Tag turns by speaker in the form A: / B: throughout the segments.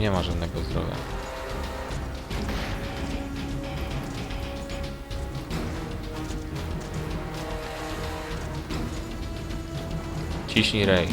A: nie ma żadnego zdrowia. Ciśnij rej.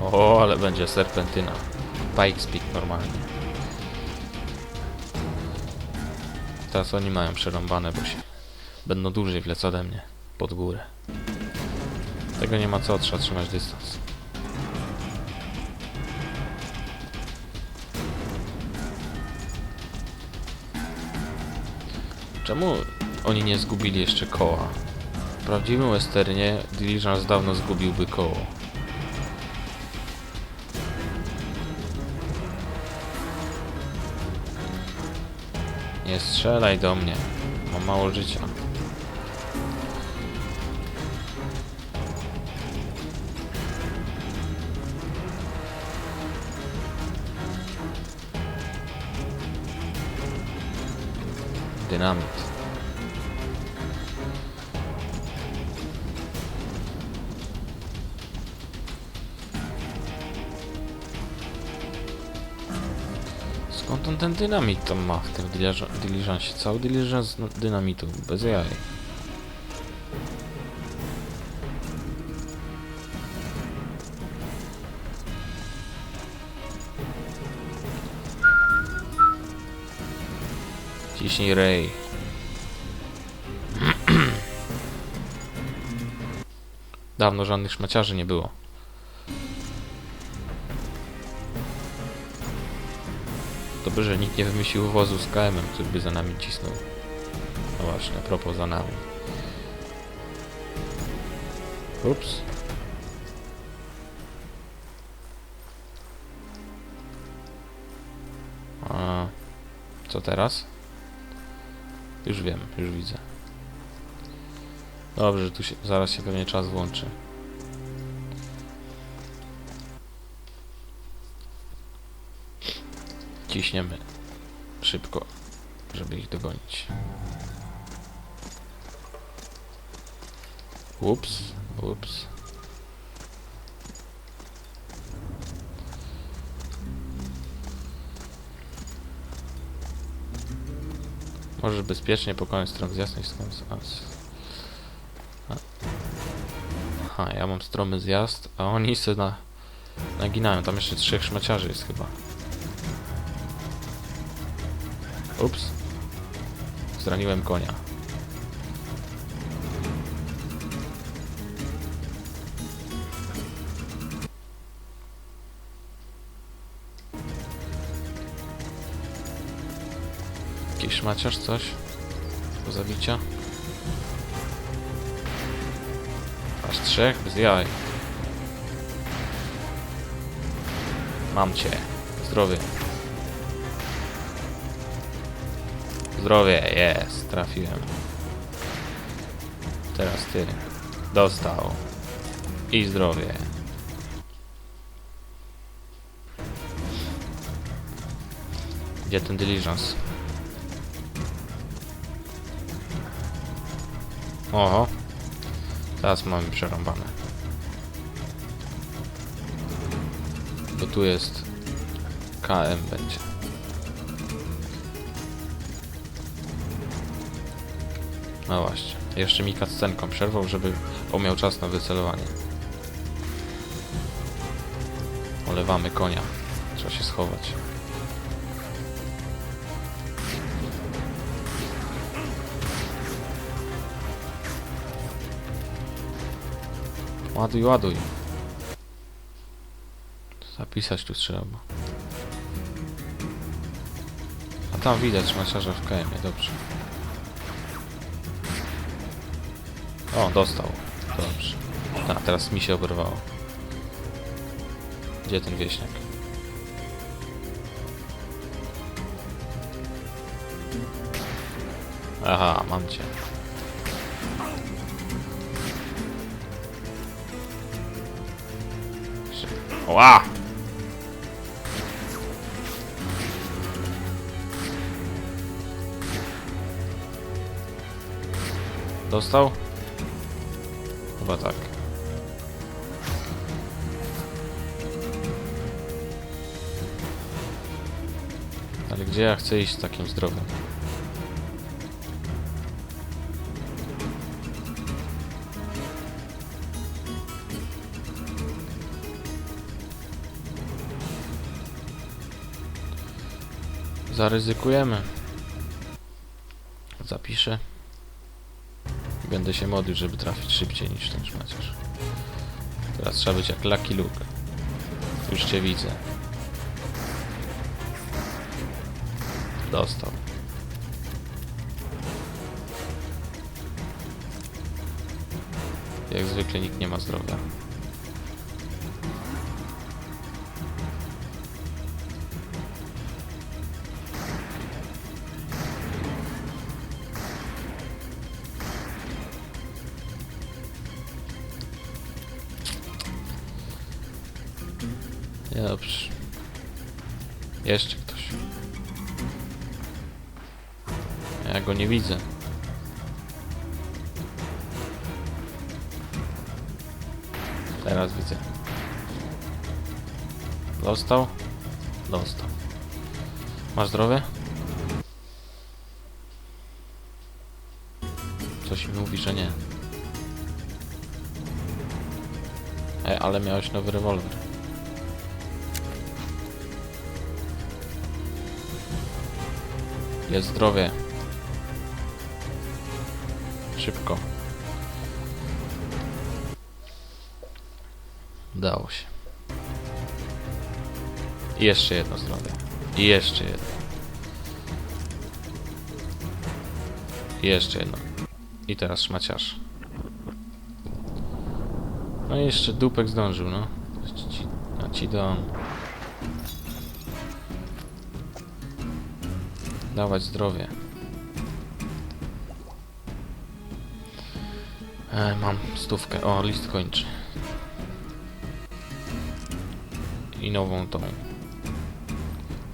A: O, ale będzie serpentyna. Bike speed normalnie. Teraz oni mają przerąbane, bo się będą dłużej wlec ode mnie. Pod górę. Tego nie ma co, trzeba trzymać dystans. Czemu oni nie zgubili jeszcze koła? W prawdziwym westernie Diligence dawno zgubiłby koło. Nie strzelaj do mnie. Mam mało życia. Dynamit. Skąd on ten dynamit tam ma w tym diligen- diligencie? Cały diligence no, dynamitu, bez jaj. Ciśnij rej. Dawno żadnych szmaciarzy nie było. Dobrze, że nikt nie wymyślił wozu z KM-em, który by za nami cisnął. No właśnie, a propos za nami. Ups. A co teraz? Już wiem, już widzę. Dobrze, tu się, zaraz się pewnie czas włączy. Ciśniemy szybko, żeby ich dogonić. Ups, ups. Możesz bezpiecznie pokonać stronę z. A- Aha, ja mam stromy zjazd, a oni se na... naginają. Tam jeszcze trzech szmaciarzy jest chyba. Ups. Zraniłem konia. Jakiś szmaciarz, coś? Do zabicia? Aż trzech? Bez jaj. Mam cię. Zdrowie. Zdrowie, jest, trafiłem. Teraz ty. Dostał. I zdrowie. Gdzie ten diligence? Oho. Teraz mamy przerąbane. Bo tu jest KM będzie. No właśnie. Jeszcze mi cutscenką przerwał, żeby on miał czas na wycelowanie. Olewamy konia. Trzeba się schować. Ładuj, ładuj. Zapisać tu trzeba. A tam widać maciarza w KM, dobrze. O, dostał. Dobrze. A, teraz mi się oberwało. Gdzie ten wieśniak? Aha, mam cię. Oła! Dostał? Chyba tak. Ale gdzie ja chcę iść takim zdrowiem? Zaryzykujemy. Zapiszę. Będę się modlił, żeby trafić szybciej niż ten szmaciarz. Teraz trzeba być jak Lucky Luke. Już cię widzę. Dostał. Jak zwykle nikt nie ma zdrowia. Dobrze. Jeszcze ktoś. Ja go nie widzę. Teraz widzę. Dostał? Dostał. Masz zdrowie? Coś mi mówi, że nie. E, ale miałeś nowy rewolwer. Jest zdrowie. Szybko. Udało się. Jeszcze jedno zdrowie. I jeszcze jedno. Jeszcze jedno. I teraz szmaciarz. No i jeszcze dupek zdążył, no. Ci, a ci dom. Dawać zdrowie. E, mam stówkę. O, list kończy. I nową tą.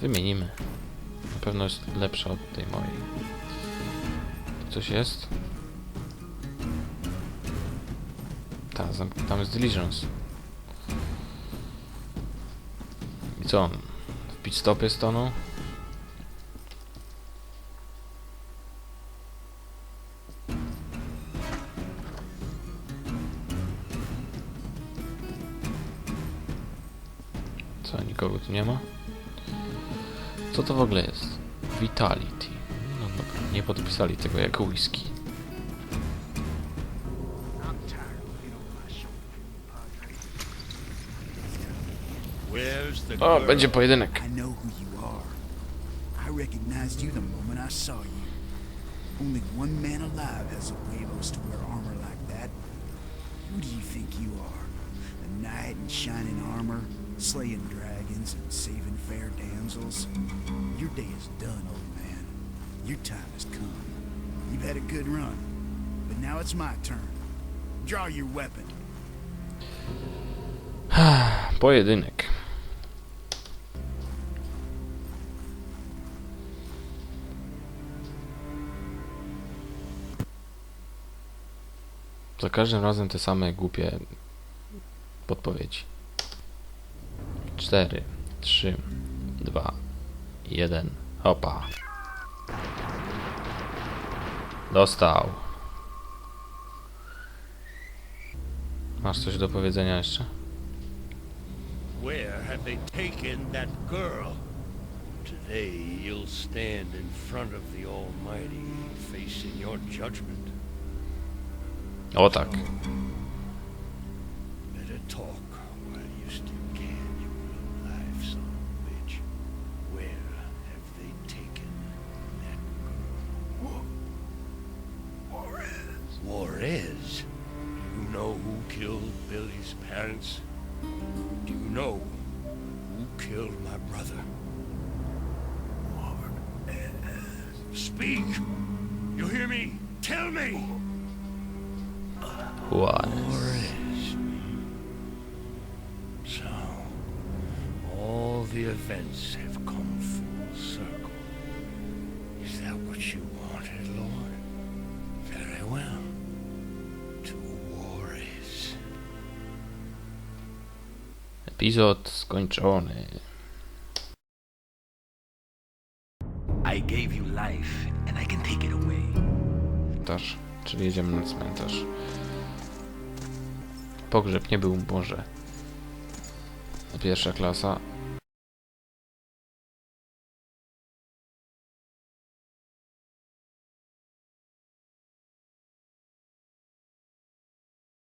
A: Wymienimy. Na pewno jest lepsza od tej mojej. Tu coś jest? Ta, tam jest diligence. I co? W pit stopie stanął? Tu nie ma? Co to w ogóle jest? Vitality. No dobra, nie podpisali tego jako whisky. O, będzie pojedynek.
B: I recognized you the moment I saw you. Only one man alive has the huevos to wear armor like that. Who do you think you are? A knight in shining armor, slaying dragons and saving fair damsels? Your day is done, old man. Your time has come. You've had a good run, but now it's my turn. Draw your weapon.
A: Pojedynek. Za każdym razem te same głupie podpowiedzi. 4, 3, 2, 1. Opa. Dostał. Masz coś do powiedzenia jeszcze?
C: Where have they taken that girl? Today you'll stand in front of the Almighty, facing your judgment.
A: O tak.
C: Better talk killed Billy's parents? Do you know who killed my brother? Juarez. Speak! You hear me? Tell me!
A: Juarez.
C: Juarez. So, all the events have come full circle. Is that what you wanted, Lord? Very well. To
A: Epizod skończony. I gave you life and I can take it away. Cmentarz, czyli jedziemy na cmentarz. Pogrzeb nie był boże. Pierwsza klasa,